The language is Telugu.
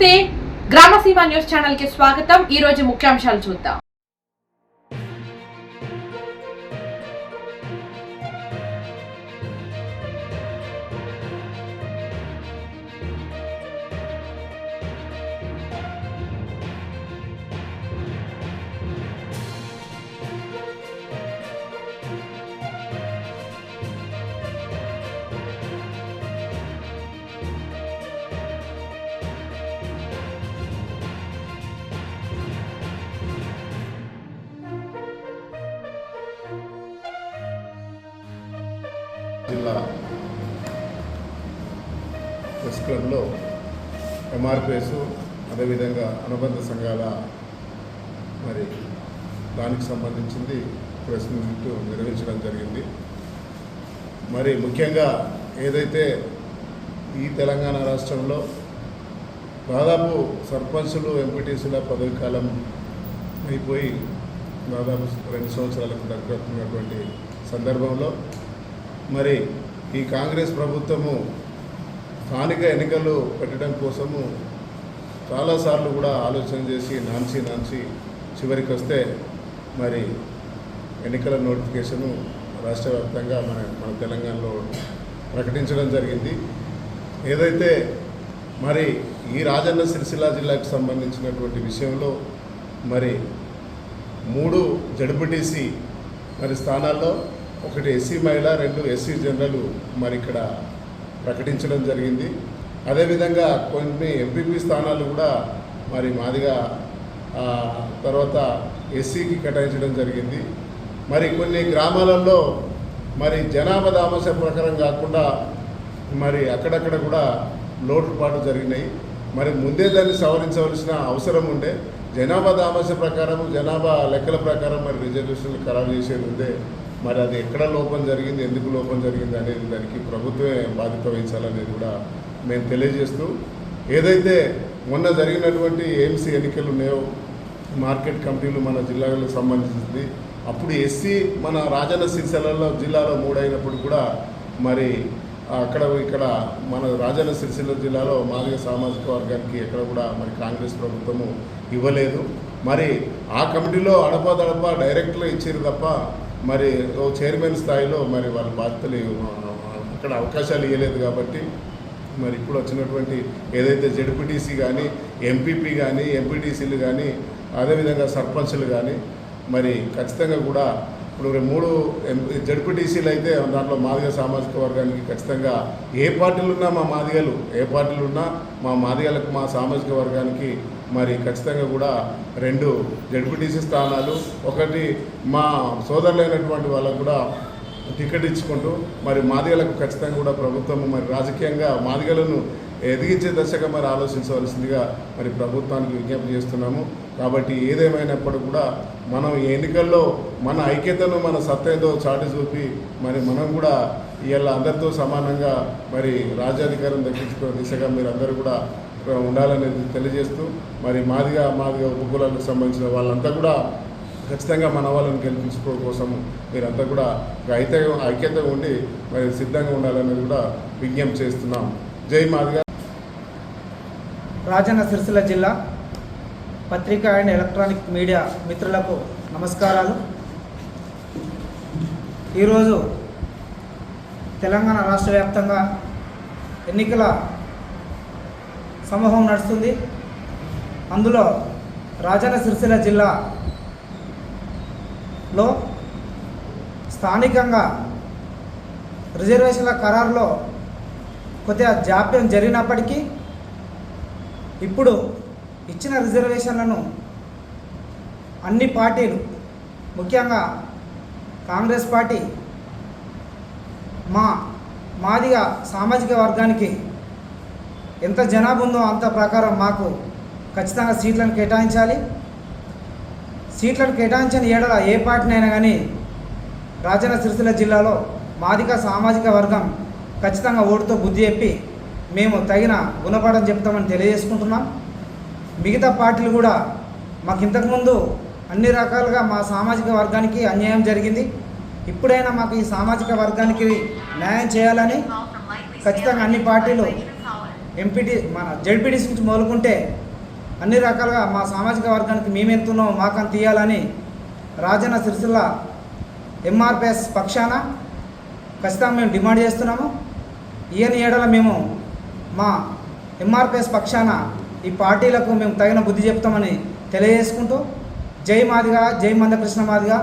నమస్తే. గ్రామసీమ న్యూస్ ఛానల్కి స్వాగతం. ఈ రోజు ముఖ్యాంశాలు చూద్దాం. జిల్లా ప్రెస్ క్లబ్లో ఎంఆర్పిఎస్ అదేవిధంగా అనుబంధ సంఘాల మరి దానికి సంబంధించింది ప్రెస్ మీట్ నిర్వహించడం జరిగింది. మరి ముఖ్యంగా ఏదైతే ఈ తెలంగాణ రాష్ట్రంలో దాదాపు సర్పంచులు ఎంపీటీసీల పదవి కాలం అయిపోయి దాదాపు రెండు సంవత్సరాలకు దగ్గరకున్నటువంటి సందర్భంలో మరి ఈ కాంగ్రెస్ ప్రభుత్వము స్థానిక ఎన్నికలు పెట్టడం కోసము చాలాసార్లు కూడా ఆలోచన చేసి నాన్సి నాన్సి చివరికి వస్తే మరి ఎన్నికల నోటిఫికేషను రాష్ట్ర వ్యాప్తంగా మన మన తెలంగాణలో ప్రకటించడం జరిగింది. ఏదైతే మరి ఈ రాజన్న సిరిసిల్ల జిల్లాకు సంబంధించినటువంటి విషయంలో మరి మూడు జడ్పీటీసీ మరి స్థానాల్లో ఒకటి ఎస్సీ మహిళ రెండు ఎస్సీ జనరల్ మరి ఇక్కడ ప్రకటించడం జరిగింది. అదేవిధంగా కొన్ని ఎంపీపీ స్థానాలు కూడా మరి మాదిగా తర్వాత ఎస్సీకి కేటాయించడం జరిగింది. మరి కొన్ని గ్రామాలలో మరి జనాభా దామస ప్రకారం కాకుండా మరి అక్కడక్కడ కూడా లోటుపాటు జరిగినాయి. మరి ముందే దాన్ని సవరించవలసిన అవసరం ఉండే జనాభా దామస ప్రకారం జనాభా లెక్కల ప్రకారం మరి రిజర్వేషన్లు ఖరారు చేసేది ఉందే మరి అది ఎక్కడ లోపం జరిగింది ఎందుకు లోపం జరిగింది అనేది దానికి ప్రభుత్వమే బాధ్యత వహించాలనేది కూడా మేము తెలియజేస్తూ ఏదైతే మొన్న జరిగినటువంటి ఏఎంసీ ఎన్నికలు ఉన్నాయో మార్కెట్ కమిటీలు మన జిల్లాలకు సంబంధించింది అప్పుడు ఎస్సీ మన రాజన్న సిరిసిల్లలో జిల్లాలో మూడైనప్పుడు కూడా మరి అక్కడ ఇక్కడ మన రాజన్న సిరిసిల్ల జిల్లాలో మాదిగ సామాజిక వర్గానికి ఎక్కడ కూడా మరి కాంగ్రెస్ ప్రభుత్వము ఇవ్వలేదు. మరి ఆ కమిటీలో అడపదడప డైరెక్ట్లో ఇచ్చారు తప్ప మరి ఓ చైర్మన్ స్థాయిలో మరి వాళ్ళ బాధ్యతలు అక్కడ అవకాశాలు ఇవ్వలేదు కాబట్టి మరి ఇప్పుడు వచ్చినటువంటి ఏదైతే జడ్పీటీసీ కానీ ఎంపీపీ కానీ ఎంపీటీసీలు కానీ అదేవిధంగా సర్పంచ్లు కానీ మరి ఖచ్చితంగా కూడా ఇప్పుడు మూడు జడ్పీటీసీలు అయితే దాంట్లో మాదిగ సామాజిక వర్గానికి ఖచ్చితంగా ఏ పార్టీలు ఉన్నా మా మాదిగలు ఏ పార్టీలు ఉన్నా మా మాదిగలకు మా సామాజిక వర్గానికి మరి ఖచ్చితంగా కూడా రెండు జడ్పీటీసీ స్థానాలు ఒకటి మా సోదరులైనటువంటి వాళ్ళకు కూడా టికెట్ ఇచ్చుకుంటూ మరి మాదిగలకు ఖచ్చితంగా కూడా ప్రభుత్వం మరి రాజకీయంగా మాదిగలను ఎదిగించే దశగా మరి ఆలోచించవలసిందిగా మరి ప్రభుత్వానికి విజ్ఞప్తి చేస్తున్నాము. కాబట్టి ఏదేమైనప్పుడు కూడా మనం ఈ ఎన్నికల్లో మన ఐక్యతను మన సత్తతో చాటి చూపి మరి మనం కూడా ఇవాళ అందరితో సమానంగా మరి రాజ్యాధికారం దక్కించుకునే దిశగా మీరు అందరూ కూడా ఉండాలనేది తెలియజేస్తూ మరి మాదిగా మాదిగా ఉపకులాలకు సంబంధించిన వాళ్ళంతా కూడా ఖచ్చితంగా మన వాళ్ళని గెలిపించుకోవడం కోసం మీరంతా కూడా ఒక ఐక్య ఐక్యత ఉండి మరి సిద్ధంగా ఉండాలనేది కూడా విజ్ఞప్తి చేస్తున్నాం. జై మాదిగా. రాజన్న సిరిసిల్ల జిల్లా పత్రిక అండ్ ఎలక్ట్రానిక్ మీడియా మిత్రులకు నమస్కారాలు. ఈరోజు తెలంగాణ రాష్ట్ర వ్యాప్తంగా ఎన్నికల సమూహం నడుస్తుంది. అందులో రాజన్న సిరిసిల్ల జిల్లాలో స్థానికంగా రిజర్వేషన్ల ఖరారులో కొద్దిగా జాప్యం జరిగినప్పటికీ ఇప్పుడు ఇచ్చిన రిజర్వేషన్లను అన్ని పార్టీలు ముఖ్యంగా కాంగ్రెస్ పార్టీ మా మాదిగా సామాజిక వర్గానికి ఎంత జనాభా ఉందో అంత ప్రకారం మాకు ఖచ్చితంగా సీట్లను కేటాయించాలి. సీట్లను కేటాయించిన ఏడల ఏ పార్టీనైనా కానీ రాజన్న సిరిసిల్ల జిల్లాలో మాదిక సామాజిక వర్గం ఖచ్చితంగా ఓటుతో బుద్ధి చెప్పి మేము తగిన గుణపాఠం చెప్తామని తెలియజేసుకుంటున్నాం. మిగతా పార్టీలు కూడా మాకు ఇంతకుముందు అన్ని రకాలుగా మా సామాజిక వర్గానికి అన్యాయం జరిగింది. ఇప్పుడైనా మాకు ఈ సామాజిక వర్గానికి న్యాయం చేయాలని ఖచ్చితంగా అన్ని పార్టీలు ఎంపీటీ మన జడ్పీటీసీ నుంచి మొదలుకుంటే అన్ని రకాలుగా మా సామాజిక వర్గానికి మేమెంతున్నామో మాకంత ఇవ్వాలని రాజన్న సిరిసిల్ల ఎంఆర్పిఎస్ పక్షాన ఖచ్చితంగా మేము డిమాండ్ చేస్తున్నాము. ఈయన ఏడల మేము మా ఎంఆర్పిఎస్ పక్షాన ఈ పార్టీలకు మేము తగిన బుద్ధి చెప్తామని తెలియజేసుకుంటూ జై మాదిగా జై మందకృష్ణ మాదిగా.